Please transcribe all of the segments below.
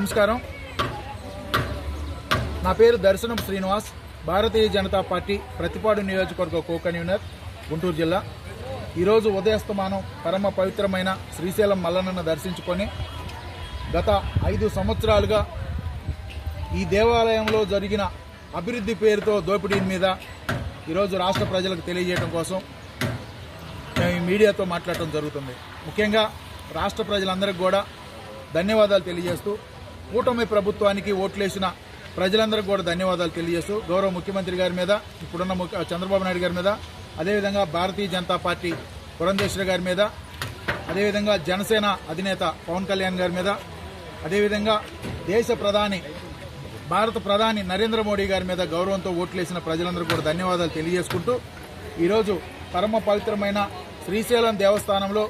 నమస్కారం. నా పేరు దర్శనం శ్రీనివాస్. భారతీయ జనతా పార్టీ ప్రతిపాడు నియోజకవర్గ కో కన్వీనర్ గుంటూరు జిల్లా. ఈరోజు ఉదయస్తమానం పరమ పవిత్రమైన శ్రీశైలం మల్లన్నను దర్శించుకొని గత ఐదు సంవత్సరాలుగా ఈ దేవాలయంలో జరిగిన అభివృద్ధి పేరుతో దోపిడీ మీద ఈరోజు రాష్ట్ర ప్రజలకు తెలియజేయడం కోసం మేము ఈ మీడియాతో మాట్లాడటం జరుగుతుంది. ముఖ్యంగా రాష్ట్ర ప్రజలందరికీ కూడా ధన్యవాదాలు తెలియజేస్తూ కూటమి ప్రభుత్వానికి ఓట్లేసిన ప్రజలందరికీ కూడా ధన్యవాదాలు తెలియజేస్తూ గౌరవ ముఖ్యమంత్రి గారి మీద ఇప్పుడున్న చంద్రబాబు నాయుడు గారి మీద అదేవిధంగా భారతీయ జనతా పార్టీ పురంధేశ్వరి గారి మీద అదేవిధంగా జనసేన అధినేత పవన్ కళ్యాణ్ గారి మీద అదేవిధంగా దేశ ప్రధాని భారత ప్రధాని నరేంద్ర మోడీ గారి మీద గౌరవంతో ఓట్లేసిన ప్రజలందరూ కూడా ధన్యవాదాలు తెలియజేసుకుంటూ ఈరోజు పరమ పవిత్రమైన శ్రీశైలం దేవస్థానంలో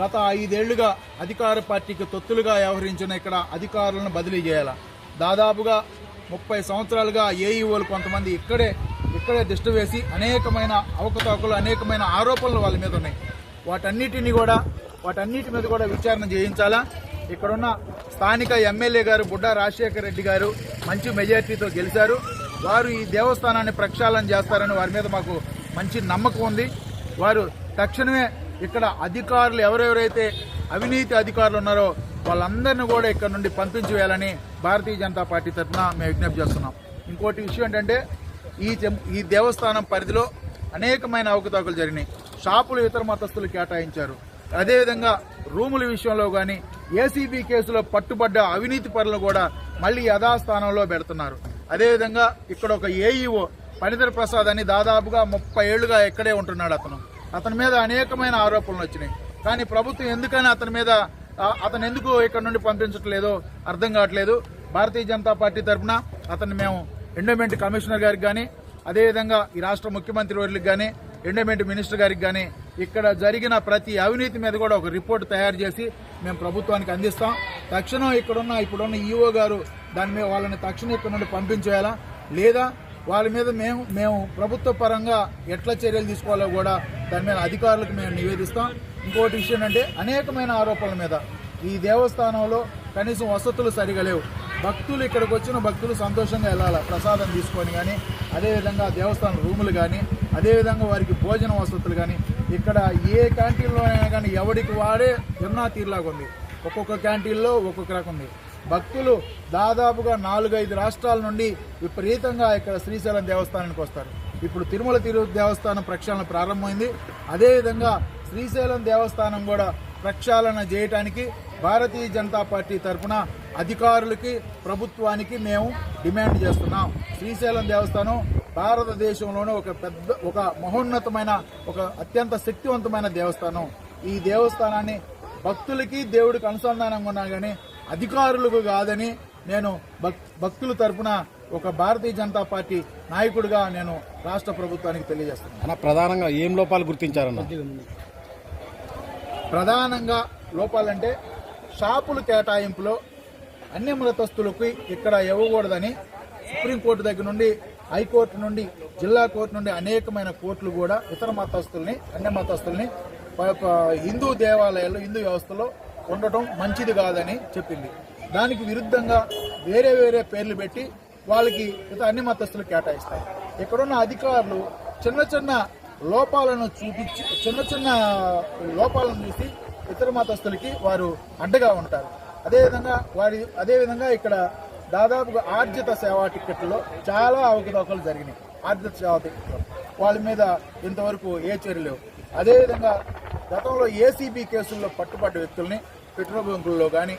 గత ఐదేళ్ళుగా అధికార పార్టీకి తొత్తులుగా వ్యవహరించిన ఇక్కడ అధికారులను బదిలీ చేయాలి. దాదాపుగా ముప్పై సంవత్సరాలుగా ఏఈఓలు కొంతమంది ఇక్కడే ఇక్కడే దిష్టి వేసి అనేకమైన అవకతవకలు అనేకమైన ఆరోపణలు వాళ్ళ మీద ఉన్నాయి. వాటన్నిటిని కూడా వాటన్నిటి మీద కూడా విచారణ చేయించాలా? ఇక్కడున్న స్థానిక ఎమ్మెల్యే గారు బుడ్డా రాజశేఖర రెడ్డి గారు మంచి మెజార్టీతో గెలిచారు. వారు ఈ దేవస్థానాన్ని ప్రక్షాళన చేస్తారని వారి మీద మాకు మంచి నమ్మకం ఉంది. వారు తక్షణమే ఇక్కడ అధికారులు ఎవరెవరైతే అవినీతి అధికారులు ఉన్నారో వాళ్ళందరినీ కూడా ఇక్కడ నుండి పంపించి వేయాలని భారతీయ జనతా పార్టీ తరఫున మేము విజ్ఞప్తి చేస్తున్నాం. ఇంకోటి విషయం ఏంటంటే ఈ ఈ దేవస్థానం పరిధిలో అనేకమైన అవకతవకలు జరిగినాయి. షాపులు ఇతర మతస్థులు కేటాయించారు. అదేవిధంగా రూముల విషయంలో కానీ ఏసీబీ కేసులో పట్టుబడ్డ అవినీతి పనులు కూడా మళ్ళీ యథాస్థానంలో పెడుతున్నారు. అదేవిధంగా ఇక్కడ ఒక ఏఈఓ పనిధర ప్రసాద్ అని దాదాపుగా ముప్పై ఏళ్ళుగా ఇక్కడే ఉంటున్నాడు అతను. అతని మీద అనేకమైన ఆరోపణలు వచ్చినాయి. కానీ ప్రభుత్వం ఎందుకని అతని మీద అతను ఎందుకు ఇక్కడ నుండి పంపించట్లేదో అర్థం కావట్లేదు. భారతీయ జనతా పార్టీ తరఫున అతన్ని మేము ఎండోమెంట్ కమిషనర్ గారికి కానీ అదేవిధంగా ఈ రాష్ట్ర ముఖ్యమంత్రి వర్యులకు కానీ ఎండోమెంట్ మినిస్టర్ గారికి కానీ ఇక్కడ జరిగిన ప్రతి అవినీతి మీద కూడా ఒక రిపోర్ట్ తయారు చేసి మేము ప్రభుత్వానికి అందిస్తాం. తక్షణం ఇక్కడున్న ఇప్పుడున్న ఈఓ గారు దాని మీద వాళ్ళని తక్షణం ఇక్కడ నుండి పంపించేయాలా? లేదా వాళ్ళ మీద మేము మేము ప్రభుత్వ పరంగా ఎట్లా చర్యలు తీసుకోవాలో కూడా దాని మీద అధికారులకు మేము నివేదిస్తాం. ఇంకోటి విషయం అంటే అనేకమైన ఆరోపణల మీద ఈ దేవస్థానంలో కనీసం వసతులు సరిగా లేవు. భక్తులు ఇక్కడికి వచ్చిన భక్తులు సంతోషంగా వెళ్ళాలి? ప్రసాదం తీసుకొని కానీ అదేవిధంగా దేవస్థానం రూములు కానీ అదేవిధంగా వారికి భోజన వసతులు కానీ ఇక్కడ ఏ క్యాంటీన్లో అయినా కానీ ఎవరికి వాడే ఎన్నో తీరులాగా ఉంది. ఒక్కొక్క క్యాంటీన్లో ఒక్కొక్క రకం ఉంది. భక్తులు దాదాపుగా నాలుగైదు రాష్ట్రాల నుండి విపరీతంగా ఇక్కడ శ్రీశైలం దేవస్థానానికి వస్తారు. ఇప్పుడు తిరుమల తిరు దేవస్థానం ప్రక్షాళన ప్రారంభమైంది. అదేవిధంగా శ్రీశైలం దేవస్థానం కూడా ప్రక్షాళన చేయటానికి భారతీయ జనతా పార్టీ తరఫున అధికారులకి ప్రభుత్వానికి మేము డిమాండ్ చేస్తున్నాం. శ్రీశైలం దేవస్థానం భారతదేశంలోనే ఒక పెద్ద ఒక మహోన్నతమైన ఒక అత్యంత శక్తివంతమైన దేవస్థానం. ఈ దేవస్థానాన్ని భక్తులకి దేవుడికి అనుసంధానంగా ఉన్నా కానీ అధికారులకు కాదని నేను భక్- భక్తుల తరపున ఒక భారతీయ జనతా పార్టీ నాయకుడిగా నేను రాష్ట్ర ప్రభుత్వానికి తెలియజేస్తున్నాను. ప్రధానంగా ఏం లోపాలు గుర్తించారన్న? ప్రధానంగా లోపాలంటే షాపుల కేటాయింపులో అన్ని మతస్థులకి ఇక్కడ ఇవ్వకూడదని సుప్రీంకోర్టు దగ్గర నుండి హైకోర్టు నుండి జిల్లా కోర్టు నుండి అనేకమైన కోర్టులు కూడా ఇతర మతస్థుల్ని అన్ని మతస్థుల్ని హిందూ దేవాలయాల్లో హిందూ వ్యవస్థలో ఉండటం మంచిది కాదని చెప్పింది. దానికి విరుద్ధంగా వేరే వేరే పేర్లు పెట్టి వాళ్ళకి ఇతర అన్ని మతస్థులు కేటాయిస్తారు ఇక్కడున్న అధికారులు చిన్న చిన్న లోపాలను చూపించి చిన్న చిన్న లోపాలను చూసి ఇతర మతస్థులకి వారు అండగా ఉంటారు. అదేవిధంగా వారి అదేవిధంగా ఇక్కడ దాదాపుగా ఆర్జిత సేవా టిక్కెట్లో చాలా అవకతవకలు జరిగినాయి. ఆర్జిత సేవా టిక్కెట్లో. వాళ్ళ మీద ఇంతవరకు ఏ చర్యలేవు అదేవిధంగా గతంలో ఏసీబీ కేసుల్లో పట్టుబడ్డ వ్యక్తుల్ని పెట్రోల్ బంకుల్లో కానీ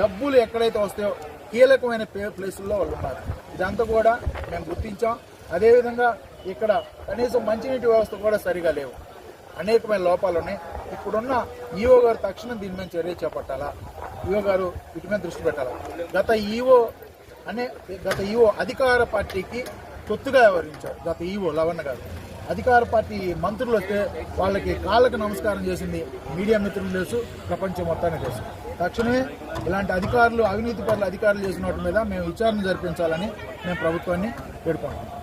డబ్బులు ఎక్కడైతే వస్తాయో కీలకమైన ప్లేసుల్లో వాళ్ళు ఉన్నారు. ఇదంతా కూడా మేము గుర్తించాం. అదేవిధంగా ఇక్కడ కనీసం మంచినీటి వ్యవస్థ కూడా సరిగా లేవు. అనేకమైన లోపాలు ఉన్నాయి. ఇప్పుడున్న ఈఓ గారు తక్షణం దీని మీద చర్య చేపట్టాలా? ఈఓ గారు వీటి మీద దృష్టి పెట్టాలా? గత ఈఓ అనే గత ఈఓ అధికార పార్టీకి తొత్తుగా వ్యవహరించారు. గత ఈఓ లవణ్ గారు. అధికార పార్టీ మంత్రులు వస్తే వాళ్ళకి కాళ్ళకు నమస్కారం చేసింది మీడియా మిత్రులు తెలుసు ప్రపంచం మొత్తానికి తెలుసు. తక్షణమే ఇలాంటి అధికారులు అవినీతి పరుల అధికారులు చేసిన వాటి మీద మేము విచారణ జరిపించాలని మేము ప్రభుత్వాన్ని వేడుకుంటున్నాం.